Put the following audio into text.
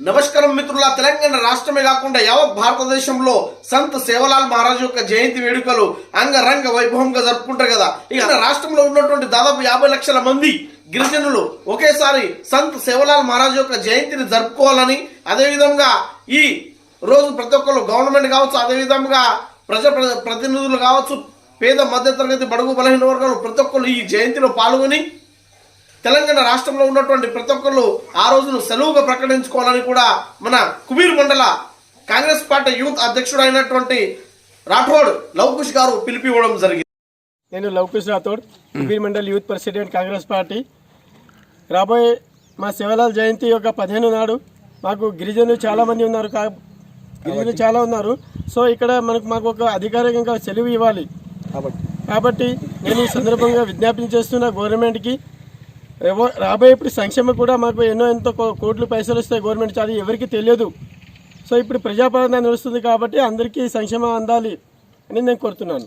నమస్కారం మిత్రుల తెలంగాణ రాష్ట్రమే కాకుండా యావత్ భారతదేశంలో సంత్ సేవలాల్ మహారాజ్ యొక్క జయంతి వేడుకలు అంగరంగ వైభవంగా జరుపుకుంటారు కదా. ఇక మన రాష్ట్రంలో ఉన్నటువంటి దాదాపు యాభై లక్షల మంది గిరిజనులు ఒకేసారి సంత్ సేవలాల్ మహారాజ్ యొక్క జయంతిని జరుపుకోవాలని అదేవిధంగా ఈ రోజు ప్రతి ఒక్కరు గవర్నమెంట్ కావచ్చు అదేవిధంగా ప్రజా ప్ర- ప్రతినిధులు కావచ్చు పేద మధ్యతరగతి బడుగు బలహీన వర్గాలు ప్రతి ఒక్కరు ఈ జయంతిలో పాల్గొని తెలంగాణ రాష్ట్రంలో ఉన్నటువంటి ప్రతి ఒక్కరు ఆ రోజును సెలవుగా ప్రకటించుకోవాలని కూడా మన కుబీర్ మండల కాంగ్రెస్ పార్టీ యూత్ అధ్యక్షుడు అయినటువంటి రాఠోడ్ లవకుష్ గారు పిలిపివ్వడం జరిగింది. నేను Lavakush Rathod Beer mandal youth president Congress party. రాబోయే మా శివలాల్ జయంతి యొక్క పదిహేను నాడు మాకు గిరిజనులు చాలా మంది ఉన్నారు కా గిరిజనులు చాలా ఉన్నారు. సో ఇక్కడ మనకు మాకు ఒక అధికారికంగా సెలవు ఇవ్వాలి. కాబట్టి నేను ఈ సందర్భంగా విజ్ఞాపన చేస్తున్న గవర్నమెంట్కి రాబోయే ఇప్పుడు సంక్షేమ కూడా మాకు ఎన్నో ఎంతో కో- కోట్లు పైసలు వస్తాయి గవర్నమెంట్ అది ఎవరికి తెలియదు. సో ఇప్పుడు ప్రజాపాలన నడుస్తుంది కాబట్టి అందరికీ సంక్షేమం అందాలి అని నేను కోరుతున్నాను.